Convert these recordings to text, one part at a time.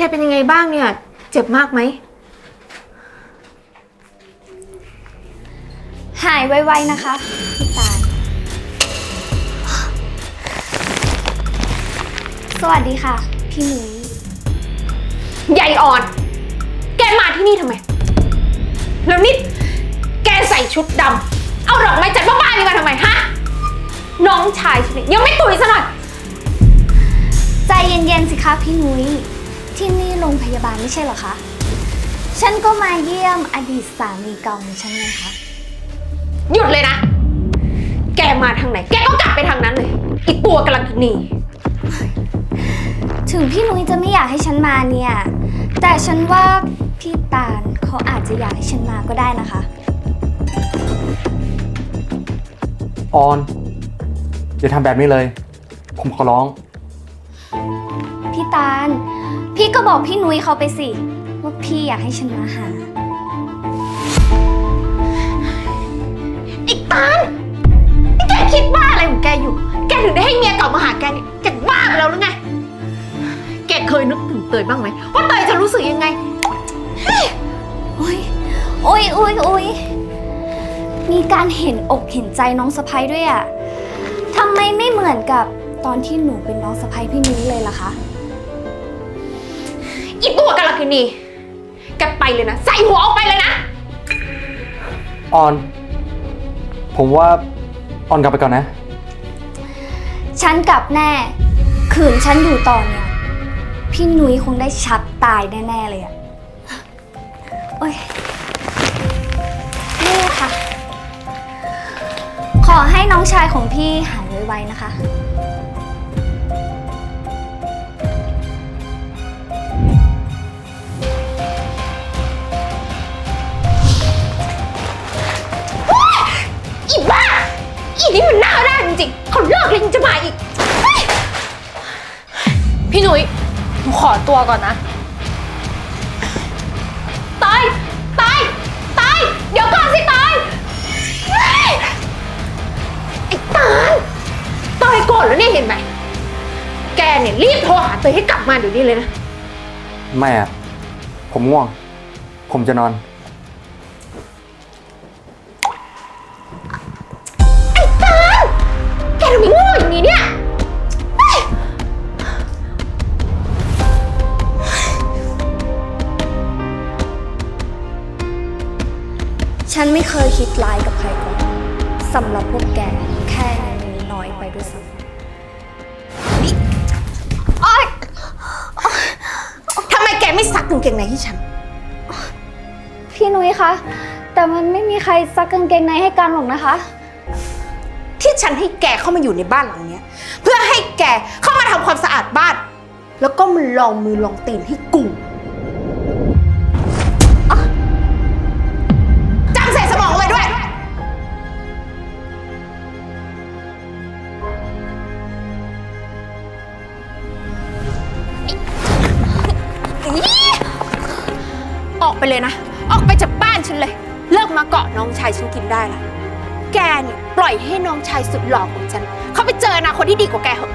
แกเป็นยังไงบ้างเนี่ย เจ็บมากไหม หายไวๆนะคะพี่ตาลสวัสดีค่ะ พี่หนุ้ยใหญ่อ่อน แกมาที่นี่ทำไม แล้วนี่แกใส่ชุดดำ เอาดอกไม้จัดบ้าๆนี่มาทำไมฮะ น้องชายฉันเนี่ยยังไม่ตุยซะหน่อย ใจเย็นๆสิคะพี่หนุ้ย ที่นี่โรงพยาบาลไม่ใช่เหรอคะ ฉันก็มาเยี่ยมอดีตสามีเก่าของฉันไงคะ หยุดเลยนะ แกมาทางไหน แกก็กลับไปทางนั้นเลย อีตัวกำลังกินนีถึงพี่นุ้ยจะไม่อยากให้ฉันมาเนี่ย แต่ฉันว่าพี่ตาลเขาอาจจะอยากให้ฉันมาก็ได้นะคะ ออน อย่าทำแบบนี้เลย ผมขอร้อง พี่ตาล พี่ก็บอกพี่นุ้ยเขาไปสิ ว่าพี่อยากให้ฉันมาหาอีกตาลนี่แกคิดว่าอะไรของแกอยู่ แกถึงได้ให้เมียเก่ามาหาแกเนี่ยแกบ้าไปแล้วหรือไง แกเคยนึกถึงเตยบ้างไหมว่าเตยจะรู้สึกยังไง โอ้ยโอ้ยโอ้ยโอ้ยมีการเห็นอกเห็นใจน้องสะพ้ยด้วยอะทำไมไม่เหมือนกับตอนที่หนูเป็นน้องสะพ้ยพี่นุ้ยเลยล่ะคะ อีตัวกำลังกินนีแกไปเลยนะ ใส่หัวออกไปเลยนะ ออน ผมว่าออนกลับไปก่อนนะ ฉันกลับแน่ ขืนฉันอยู่ต่อเนี่ย พี่นุ้ยคงได้ชักตายแน่ๆเลยอะโอ้ยนี่ค่ะ ขอให้น้องชายของพี่หายไวๆนะคะ อตัวก่อนนะตายตายตายเดี๋ยวก่อนสิตายเฮ้ยไอ้ตายตายก่อนแล้วเนี่ยเห็นไหม แกเนี่ยรีบโทรหาเตยให้กลับมาเดี๋ยวนี้เลยนะ ไม่อะผมง่วง ผมจะนอน ฉันไม่เคยคิดร้ายกับใครก่อนสำหรับพวกแกแค่นี้น้อยไปด้วยซ้โอ๊ยทำไมแกไม่ซักกางเกงในให้ฉันำพี่นุ้ยคะ แต่มันไม่มีใครซักกางเกงในให้กันหรอกนะคะ ที่ฉันให้แกเข้ามาอยู่ในบ้านหลังเนี้ย เพื่อให้แกเข้ามาทำความสะอาดบ้าน แล้วก็มาลองมือลองตีนให้กู ออกไปเลยนะ ออกไปจากบ้านฉันเลย เลิกมาเกาะน้องชายฉันกินได้ละแกเนี่ยปล่อยให้น้องชายสุดหล่อของฉัน เขาไปเจออนาคตที่ดีกว่าแกเหอะ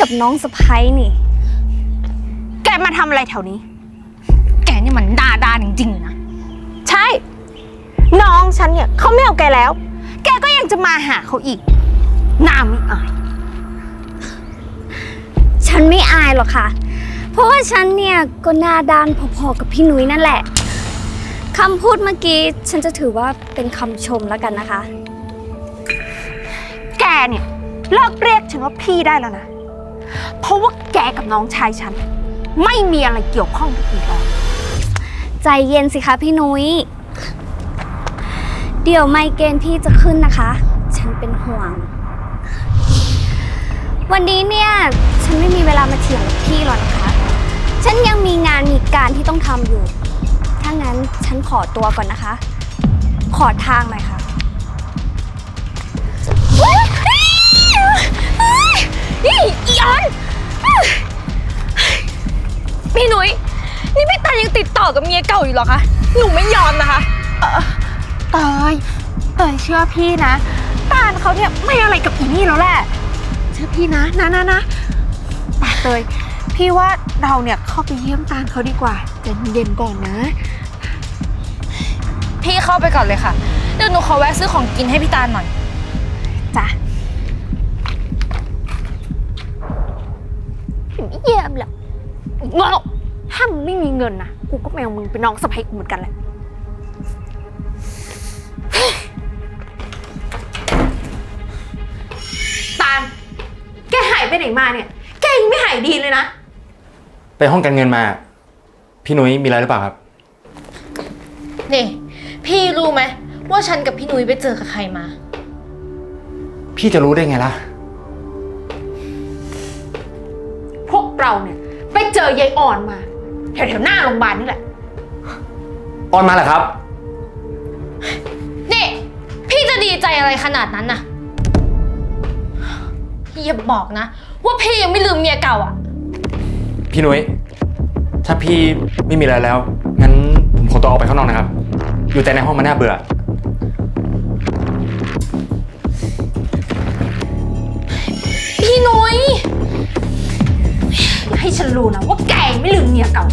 กับน้องสะพ้ยนี่ แกมาทำอะไรแถวนี้ แกนี่มันด่าด้านจริงๆเลยนะ ใช่ น้องฉันเนี่ยเขาไม่เอาแกแล้ว แกก็ยังจะมาหาเขาอีกหน้าไม่อาย ฉันไม่อายหรอกค่ะ เพราะว่าฉันเนี่ยก็หน้าด้านพอๆกับพี่นุ้ยนั่นแหละคำพูดเมื่อกี้ฉันจะถือว่าเป็นคำชมแล้วกันนะคะ แกเนี่ยเลิกเรียกฉันว่าพี่ได้แล้วนะ เพราะว่าแกกับน้องชายฉัน ไม่มีอะไรเกี่ยวข้องกันอีกแล้วใจเย็นสิคะพี่นุ้ย เดี๋ยวไมเกรนพี่จะขึ้นนะคะ ฉันเป็นห่วง วันนี้เนี่ย ฉันไม่มีเวลามาเถียงกับพี่หรอกนะคะ ฉันยังมีงานมีการที่ต้องทำอยู่ ถ้างั้นฉันขอตัวก่อนนะคะ ขอทางหน่อยค่ะ นี่อีออนพี่หนุ้ยนี่พี่ตายังติดต่อกับเมียเก่าอยู่เหรอคะ หนูไม่ยอมนะคะเตยเตยเชื่อพี่นะ ตาลเขาเนี่ยไม่อะไรกับอีนี่แล้วแหละ เชื่อพี่นะนะนะนะไปเตย พี่ว่าเราเนี่ยเข้าไปเยี่ยมตาลเขาดีกว่าใจเย็นๆก่อนนะ พี่เข้าไปก่อนเลยค่ะ เดี๋ยวหนูขอแวะซื้อของกินให้พี่ตาลหน่อย จ้ะไม่เยี่ยมหรอก เงาถ้ามึงไม่มีเงินนะกูก็ไม่เอามึงเป็นน้องสะใภ้กูเหมือนกันแหละ ตาล แกหายไปไหนมาเนี่ย แกยังไม่หายดีเลยนะ ไปห้องการเงินมา พี่นุ้ยมีอะไรหรือเปล่าครับ นี่ พี่รู้ไหมว่าฉันกับพี่หนุ้ยไปเจอกับใครมา พี่จะรู้ได้ไงล่ะ พวกเราเนี่ยไป เจอยายอ่อนมา แถวๆหน้าโรงพยาบาลนี่แหละ ออนมาเหรอครับ นี่ พี่จะดีใจอะไรขนาดนั้นน่ะ พี่อย่าบอกนะ ว่าพี่ยังไม่ลืมเมียเก่าอะ พี่นุ้ยถ้าพี่ไม่มีอะไรแล้วงั้นผมขอตัวออกไปข้างนอกนะครับ อยู่แต่ในห้องมันน่าเบื่อ ฉันรู้นะว่าแกยังไม่ลืมเมียเก่า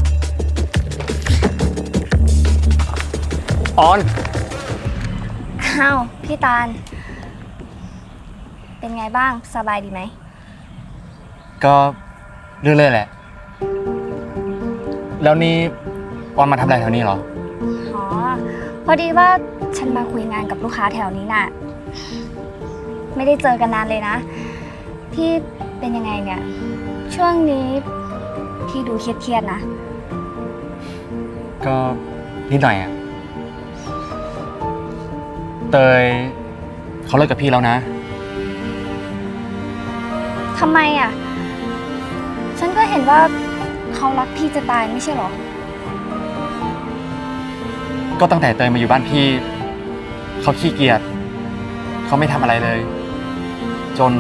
ออน อ้าว พี่ตาล เป็นไงบ้างสบายดีไหม ก็เรื่อยๆแหละ แล้วนี่ออนมาทำอะไรแถวนี้เหรอ อ๋อ พอดีว่าฉันมาคุยงานกับลูกค้าแถวนี้น่ะ ไม่ได้เจอกันนานเลยนะ พี่เป็นยังไงเนี่ย ช่วงนี้ พี่ดูเครียดๆนะ ก็นิดหน่อยอะเตยเขาเลิกกับพี่แล้วนะ ทำไมอะ ฉันก็เห็นว่าเขารักพี่จะตายไม่ใช่เหรอ ก็ตั้งแต่เตยมาอยู่บ้านพี่ เขาขี้เกียจเขาไม่ทำอะไรเลย จน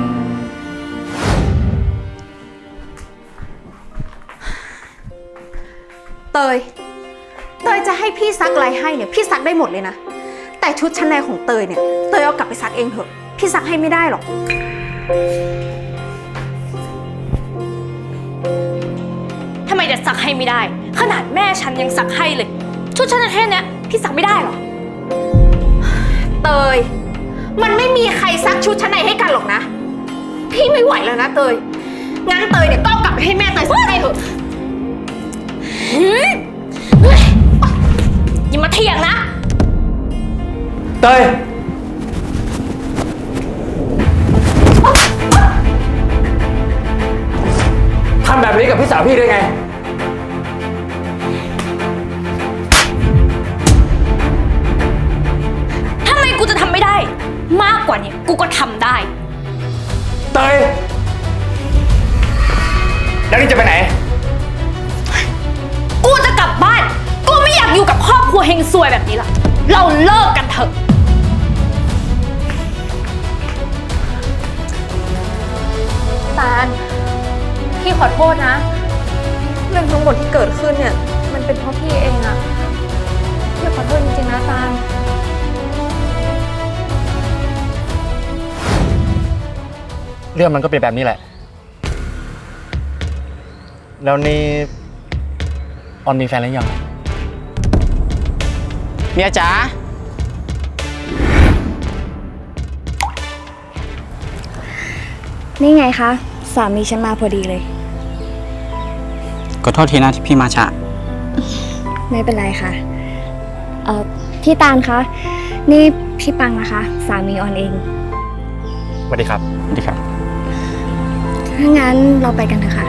เตย เตยจะให้พี่ซักอะไรให้เนี่ยพี่ซักได้หมดเลยนะ แต่ชุดชั้นในของเตยเนี่ย เตยเอากลับไปซักเองเถอะ พี่ซักให้ไม่ได้หรอก ทำไมจะซักให้ไม่ได้ ขนาดแม่ฉันยังซักให้เลย ชุดฉันแค่เนี้ยพี่ซักไม่ได้เหรอ เตย มันไม่มีใครซักชุดชั้นในให้กันหรอกนะ พี่ไม่ไหวแล้วนะเตย งั้นเตยเนี่ยก็เอากลับไปให้แม่เตยซักให้เถอะ อย่ามาเถียงนะ เตย ทำแบบนี้กับพี่สาวพี่ได้ไง ทำไมกูจะทำไม่ได้ มากกว่านี้กูก็ทำได้ เตย แล้วนี่จะไปไหน วเฮงซวยแบบนี้ละเราเลิกกันเถอะ ตาลพี่ขอโทษนะ เรื่องทั้งหมดที่เกิดขึ้นเนี่ย มันเป็นเพราะพี่เองอะพี่ขอโทษจริงๆนะตาลเรื่องมันก็เป็นแบบนี้แหละ แล้วนี่ออนมีแฟนแล้วยัง เมียจ๋านี่ไงคะ สามีฉันมาพอดีเลย ขอโทษทีนะที่พี่มาช้าไม่เป็นไรค่ะ เอ่อพี่ตาลคะ นี่พี่ปังนะคะ สามีออนเอง สวัสดีครับ สวัสดีครับ ถ้างั้นเราไปกันเถอะค่ะ